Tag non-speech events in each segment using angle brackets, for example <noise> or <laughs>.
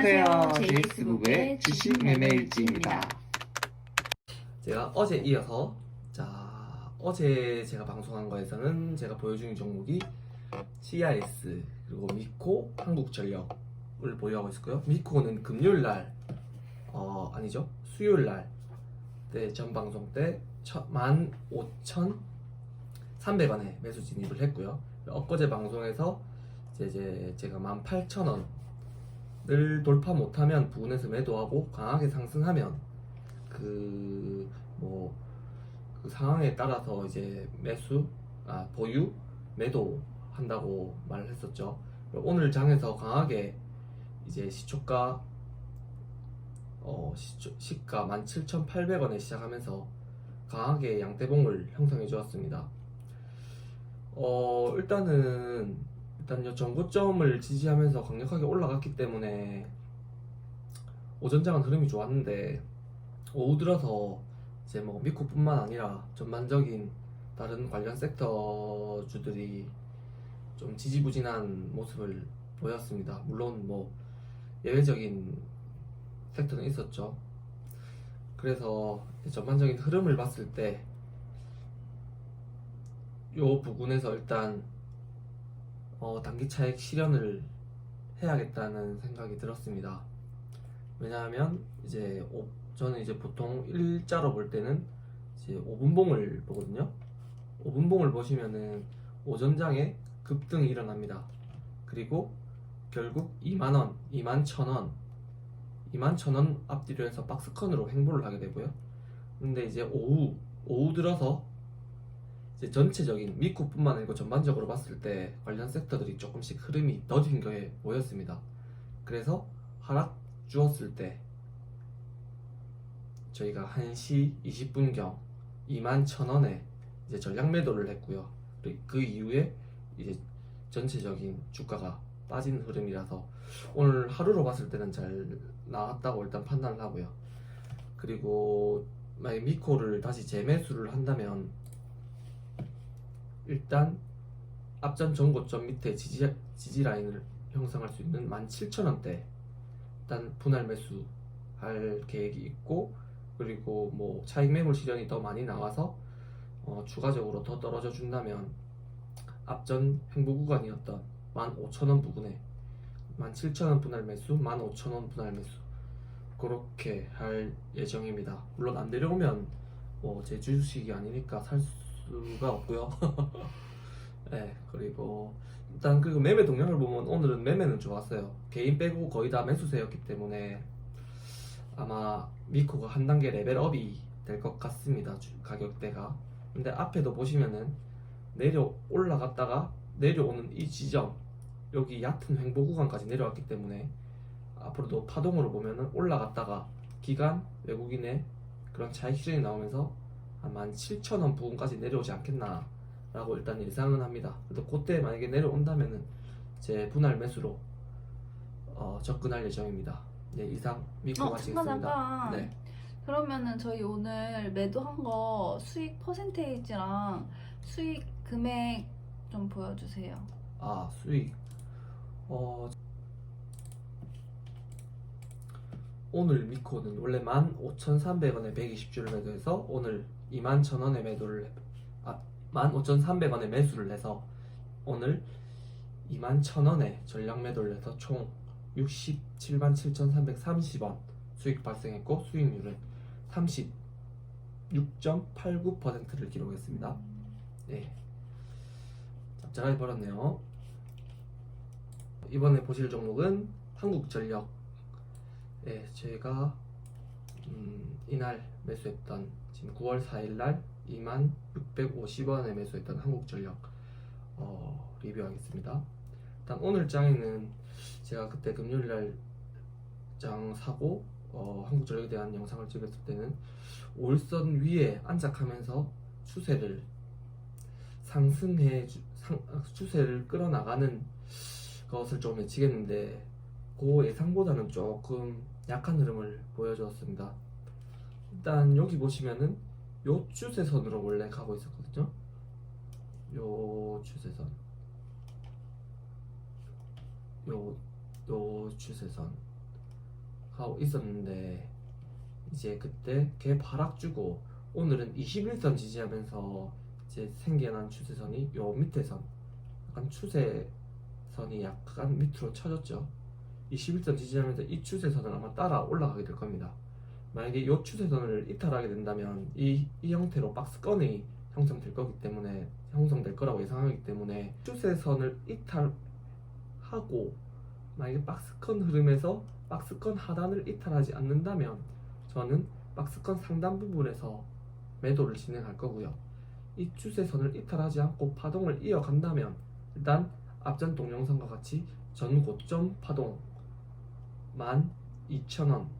안녕하세요. 제이스북의 주식 매매일지입니다. 제가 어제 이어서 자 어제 제가 방송한 거에서는 제가 보여준 종목이 CRS 그리고 미코 한국전력을 보유하고 있었고요. 미코는 금요일 날 어, 아니죠 수요일 날때 전 방송 때 15,300원에 매수 진입을 했고요. 엊그제 방송에서 이제, 이제 제가 18,000원 을 돌파 못하면 부근에서 매도하고 강하게 상승하면 그 뭐 그 상황에 따라서 이제 매수 아 보유 매도 한다고 말을 했었죠. 오늘 장에서 강하게 이제 시초가 어 시초, 시가 17,800원에 시작하면서 강하게 양대봉을 형성해 주었습니다. 어 일단은 일 단요 전고점을 지지하면서 강력하게 올라갔기 때문에 오전장은 흐름이 좋았는데 오후 들어서 이제 뭐 미코뿐만 아니라 전반적인 다른 관련 섹터 주들이 좀 지지부진한 모습을 보였습니다. 물론 뭐 예외적인 섹터는 있었죠. 그래서 전반적인 흐름을 봤을 때 요 부분에서 일단 어, 단기 차익 실현을 해야겠다는 생각이 들었습니다. 왜냐하면 이제 오- 저는 이제 보통 일자로 볼 때는 이제 5분봉을 보거든요. 5분봉을 보시면은 오전장에 급등이 일어납니다. 그리고 결국 2만원, 2만 1천원, 2만 1천원 앞뒤로 해서 박스컨으로 행보를 하게 되고요. 근데 이제 오후, 오후 들어서 이제 전체적인 미국뿐만 아니고 전반적으로 봤을 때 관련 섹터들이 조금씩 흐름이 더딘 거에 보였습니다. 그래서 하락 주었을 때 저희가 1시 20분경 2만 1천원에 이제 전량 매도를 했고요. 그 이후에 이제 전체적인 주가가 빠진 흐름이라서 오늘 하루로 봤을 때는 잘 나왔다고 일단 판단을 하고요. 그리고 만약 미코를 다시 재매수를 한다면 일단 앞전 전고점 밑에 지지, 지지 라인을 형성할 수 있는 17,000원대 일단 분할 매수 할 계획이 있고 그리고 뭐 차익 매물 실현이 더 많이 나와서 어, 추가적으로 더 떨어져 준다면 앞전 횡보 구간이었던 15,000원 부근에 17,000원 분할 매수, 15,000원 분할 매수 그렇게 할 예정입니다. 물론 안 내려오면 뭐 제 주식이 아니니까 살 수 가 없고요. <laughs> 네, 그리고 일단 그 매매 동향을 보면 오늘은 매매는 좋았어요. 개인 빼고 거의 다 매수세였기 때문에 아마 미코가 한 단계 레벨업이 될 것 같습니다. 주- 가격대가. 근데 앞에도 보시면은 내려 올라갔다가 내려오는 이 지점 여기 얕은 횡보 구간까지 내려왔기 때문에 앞으로도 파동으로 보면은 올라갔다가 기간 외국인의 그런 차익 실현이 나오면서 한 17,000원 부근까지 내려오지 않겠나 라고 일단 예상은 합니다. 그래도 그때 만약에 내려온다면은 제 분할 매수로 어, 접근할 예정입니다. 네, 이상 믿고 어, 마치겠습니다. 잠깐. 네. 그러면은 저희 오늘 매도한 거 수익 퍼센테이지랑 수익 금액 좀 보여주세요. 아, 수익. 어, 오늘 미코는 원래 15,300원에 120주를 매도해서 오늘 21,000원에 매도를 해- 아, 15,300원에 매수를 해서 오늘 21,000원에 전량 매도를 해서 총 67만 7,330원 수익 발생했고 수익률은 36.89%를 기록했습니다. 네. 짭짤하게 벌었네요. 이번에 보실 종목은 한국전력. 예, 제가 음, 이날 매수했던 지금 9월 4일 날 2만 650원에 매수했던 한국전력 어, 리뷰하겠습니다. 일단 오늘 장에는 제가 그때 금요일 날 장 사고 어, 한국전력에 대한 영상을 찍었을 때는 5일선 위에 안착하면서 추세를 상승해 주, 상, 추세를 끌어나가는 것을 좀 예측했는데 그 예상보다는 조금 약한 흐름을 보여주었습니다. 일단 여기 보시면은 요 추세선으로 원래 가고 있었거든요. 요 추세선, 요, 요 추세선. 하고 있었는데 이제 그때 걔 바락 주고 오늘은 21선 지지하면서 이제 생겨난 추세선이 요 밑에 선 약간 추세선이 약간 밑으로 쳐졌죠 21선 지지하면서 이 추세선을 아마 따라 올라가게 될 겁니다 만약에 이 추세선을 이탈하게 된다면 이, 이 형태로 박스건이 형성될 거기 때문에 형성될 거라고 예상하기 때문에 추세선을 이탈하고 만약에 박스건 흐름에서 박스건 하단을 이탈하지 않는다면 저는 박스건 상단 부분에서 매도를 진행할 거고요. 이 추세선을 이탈하지 않고 파동을 이어간다면 일단 앞전 동영상과 같이 전 고점 파동 12,000원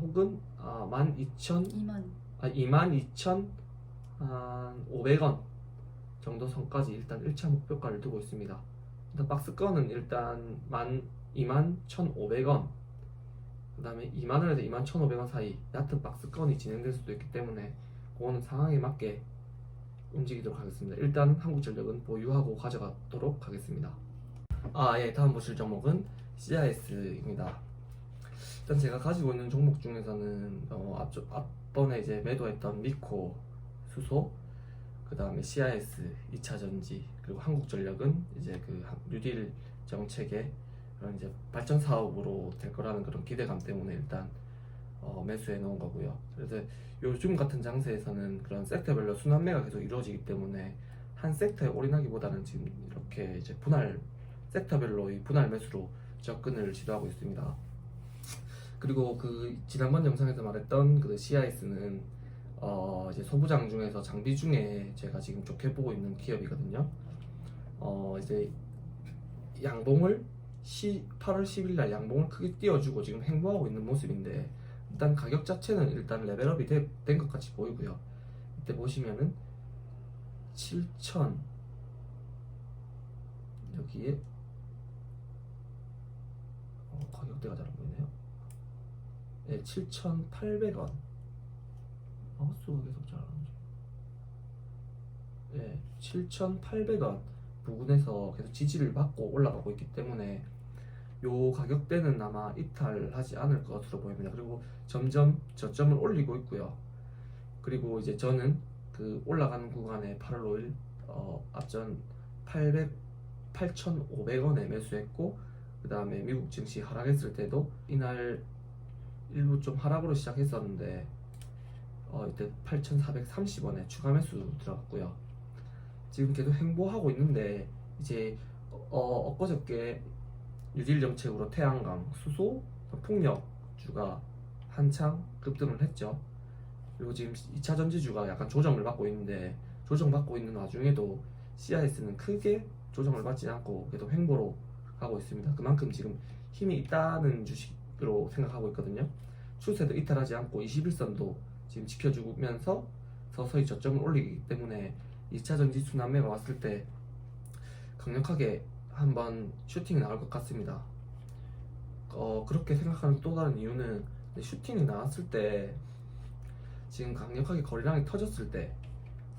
혹은 아, 12,000 2만 아, 22,500원 정도 선까지 일단 1차 목표가를 두고 있습니다. 일단 박스건은 일단 만 21,500원 그 다음에 2만원에서 21,500원 사이 얕은 박스건이 진행될 수도 있기 때문에 그거는 상황에 맞게 움직이도록 하겠습니다. 일단 한국전력은 보유하고 가져가도록 하겠습니다. 아, 예, 다음 보실 종목은 CIS입니다. 일단 제가 가지고 있는 종목 중에서는 어, 앞, 앞번에 이제 매도했던 미코, 수소, 그 다음에 CIS, 2차 전지, 그리고 한국전력은 이제 그 한- 뉴딜 정책의 그런 이제 발전 사업으로 될 거라는 그런 기대감 때문에 일단 어, 매수해 놓은 거고요. 그래서 요즘 같은 장세에서는 그런 섹터별로 순환매가 계속 이루어지기 때문에 한 섹터에 올인하기보다는 지금 이렇게 이제 분할 섹터별로 이 분할 매수로 접근을 시도하고 있습니다. 그리고 그 지난번 영상에서 말했던 그 CIS는 어 이제 소부장 중에서 장비 중에 제가 지금 좋게 보고 있는 기업이거든요. 어 이제 양봉을 시, 8월 10일 날 양봉을 크게 띄워주고 지금 행보하고 있는 모습인데 일단 가격 자체는 일단 레벨업이 된 것 같이 보이고요. 이때 보시면은 7천 여기에 어, 가격대가 잘 안 보이 네, 7,800원. 마우스가 계속 잘안 움직여. 네, 7,800원 부근에서 계속 지지를 받고 올라가고 있기 때문에 요 가격대는 아마 이탈하지 않을 것으로 보입니다. 그리고 점점 저점을 올리고 있고요. 그리고 이제 저는 그 올라가는 구간에 8월 5일 어, 앞전 800 8,500원에 매수했고 그 다음에 미국 증시 하락했을 때도 이날 일부 좀 하락으로 시작했었는데 어, 이때 8,430원에 추가 매수 들어갔고요. 지금 계속 행보하고 있는데 이제 어, 엊그저께 뉴딜 정책으로 태양광, 수소, 풍력주가 한창 급등을 했죠. 그리고 지금 2차 전지주가 약간 조정을 받고 있는데 조정받고 있는 와중에도 CIS는 크게 조정을 받지 않고 계속 횡보로 가고 있습니다. 그만큼 지금 힘이 있다는 주식 으로 생각하고 있거든요. 추세도 이탈하지 않고 21선도 지금 지켜주면서 서서히 저점을 올리기 때문에 2차 전지 순환매가 왔을 때 강력하게 한번 슈팅이 나올 것 같습니다. 어, 그렇게 생각하는 또 다른 이유는 슈팅이 나왔을 때 지금 강력하게 거래량이 터졌을 때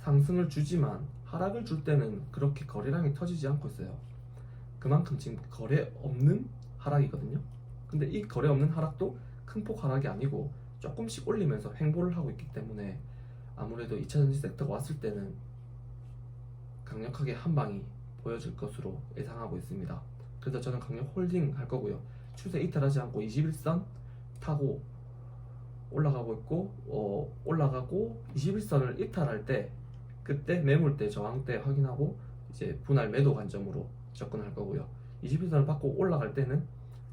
상승을 주지만 하락을 줄 때는 그렇게 거래량이 터지지 않고 있어요. 그만큼 지금 거래 없는 하락이거든요. 근데 이 거래 없는 하락도 큰 폭 하락이 아니고 조금씩 올리면서 횡보를 하고 있기 때문에 아무래도 2차 전지 섹터가 왔을 때는 강력하게 한 방이 보여질 것으로 예상하고 있습니다. 그래서 저는 강력 홀딩 할 거고요. 추세 이탈하지 않고 21선 타고 올라가고 있고 어, 올라가고 21선을 이탈할 때 그때 매물대 저항대 확인하고 이제 분할 매도 관점으로 접근할 거고요. 21선을 받고 올라갈 때는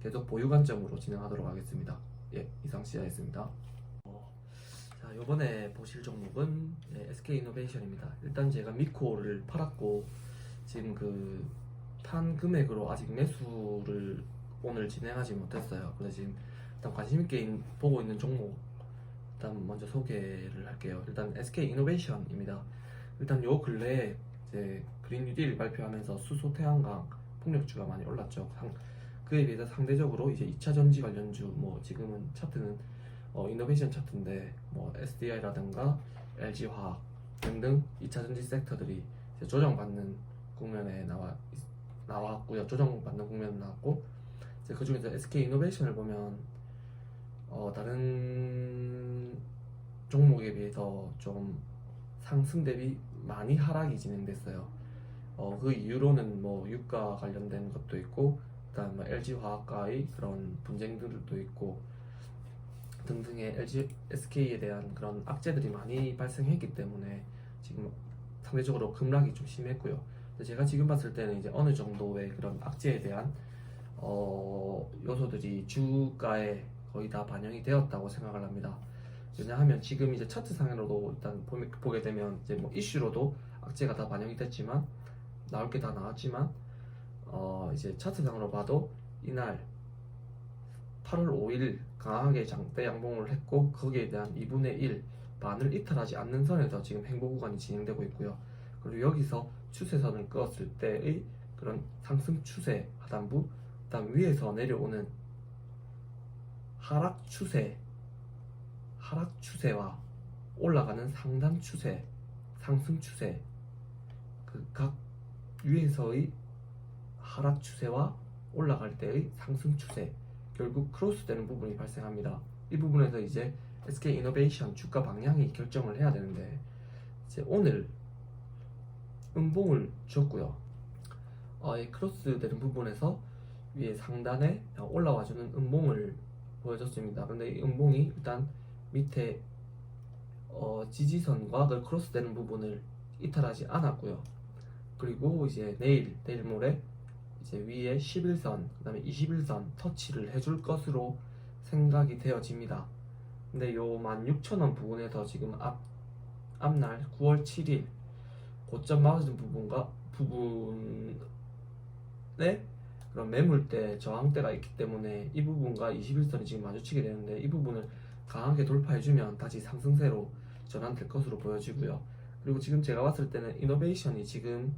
계속 보유 관점으로 진행하도록 하겠습니다. 예, 이상 시야였습니다. 어, 자, 이번에 보실 종목은 예, SK 이노베이션입니다. 일단 제가 미코를 팔았고 지금 그 판 금액으로 아직 매수를 오늘 진행하지 못했어요. 그래서 지금 일단 관심 있게 인- 보고 있는 종목 일단 먼저 소개를 할게요. 일단 SK 이노베이션입니다. 일단 요 근래에 이제 그린 뉴딜 발표하면서 수소 태양광 폭력주가 많이 올랐죠. 상- 그에 비해서 상대적으로 이제 2차 전지 관련주 뭐 지금은 차트는 어, 이노베이션 차트인데 뭐 SDI라든가 LG 화학 등등 2차 전지 섹터들이 조정받는 국면에 나와 있- 나왔고요. 조정받는 국면에 나왔고 이제 그 중에서 SK 이노베이션을 보면 종목에 비해서 좀 상승 대비 많이 하락이 진행됐어요. 어, 그 이유로는 뭐 유가 관련된 것도 있고, 그다음 뭐 LG 화학과의 그런 분쟁들도 있고 등등의 LG SK에 대한 그런 악재들이 많이 발생했기 때문에 지금 상대적으로 급락이 좀 심했고요. 제가 지금 봤을 때는 이제 어느 정도의 그런 악재에 대한 어, 요소들이 주가에 거의 다 반영이 되었다고 생각을 합니다. 왜냐하면 지금 이제 차트 상으로도 일단 보면- 보게 되면 이제 뭐 이슈로도 악재가 다 반영이 됐지만 나올 게 다 나왔지만 어 이제 차트상으로 봐도 이날 8월 5일 강하게 장대 양봉을 했고 거기에 대한 2분의 1 반을 이탈하지 않는 선에서 지금 행보 구간이 진행되고 있고요. 그리고 여기서 추세선을 그었을 때의 그런 상승 추세 하단부, 그다음 위에서 내려오는 하락 추세, 하락 추세와 올라가는 상단 추세, 상승 추세, 그 각 위에서의 하락 추세와 올라갈 때의 상승 추세, 결국 크로스되는 부분이 발생합니다. 이 부분에서 이제 SK 이노베이션 주가 방향이 결정을 해야 되는데 이제 오늘 음봉을 줬고요. 어, 이 크로스되는 부분에서 위에 상단에 올라와주는 음봉을 보여줬습니다. 근데 이 음봉이 일단 밑에 어, 지지선과 그 크로스되는 부분을 이탈하지 않았고요. 그리고 이제 내일 내일 모레 이제 위에 11선 그 다음에 21선 터치를 해줄 것으로 생각이 되어집니다. 근데 요 16,000원 부분에서 지금 앞 앞날 9월 7일 고점 맞은 부분과 부분에 그런 매물대 저항대가 있기 때문에 이 부분과 21선이 지금 마주치게 되는데 이 부분을 강하게 돌파해주면 다시 상승세로 전환될 것으로 보여지고요. 그리고 지금 제가 봤을 때는 이노베이션이 지금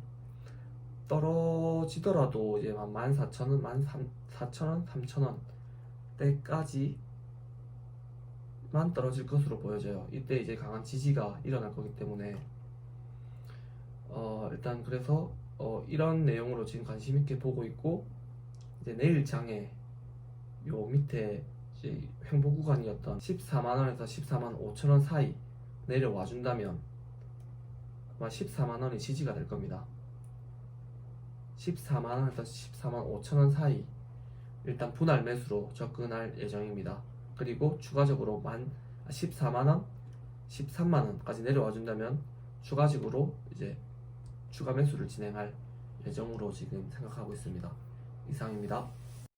떨어지더라도 이제 한 14,000원, 14,000원, 3,000원 때까지만 떨어질 것으로 보여져요. 이때 이제 강한 지지가 일어날 거기 때문에 어, 일단 그래서 어, 이런 내용으로 지금 관심 있게 보고 있고 이제 내일 장에 요 밑에 이제 횡보 구간이었던 14만 원에서 14만 5천 원 사이 내려와 준다면 아마 14만 원이 지지가 될 겁니다. 14만 원에서 14만 5천 원 사이 일단 분할 매수로 접근할 예정입니다. 그리고 추가적으로 만 14만 원, 13만 원까지 내려와 준다면 추가적으로 이제 추가 매수를 진행할 예정으로 지금 생각하고 있습니다. 이상입니다.